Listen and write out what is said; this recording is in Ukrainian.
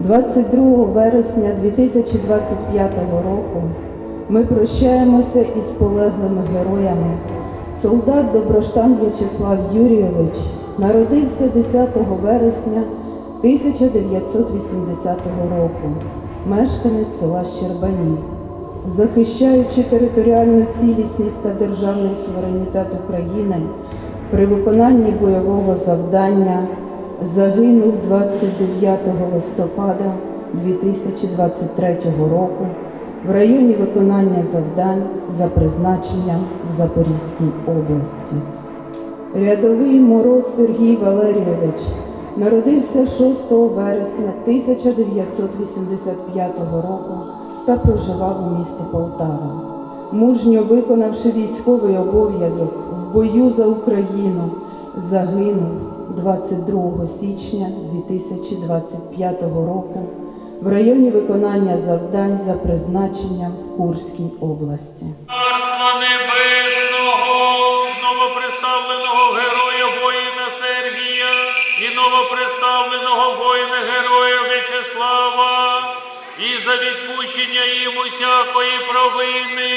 22 вересня 2025 року ми прощаємося із полеглими героями. Солдат Доброштан В'ячеслав Юрійович народився 10 вересня 1980 року, мешканець села Щербані. Захищаючи територіальну цілісність та державний суверенітет України при виконанні бойового завдання загинув 29 листопада 2023 року в районі виконання завдань за призначенням в Запорізькій області. Рядовий Мороз Сергій Валерійович народився 6 вересня 1985 року та проживав у місті Полтава. Мужньо виконавши військовий обов'язок в бою за Україну, загинув 22 січня 2025 року в районі виконання завдань за призначенням в Курській області. Новоприставленого героя воїна Сергія і новоприставленого воїна героя В'ячеслава, і за відпущення їм усякої провини,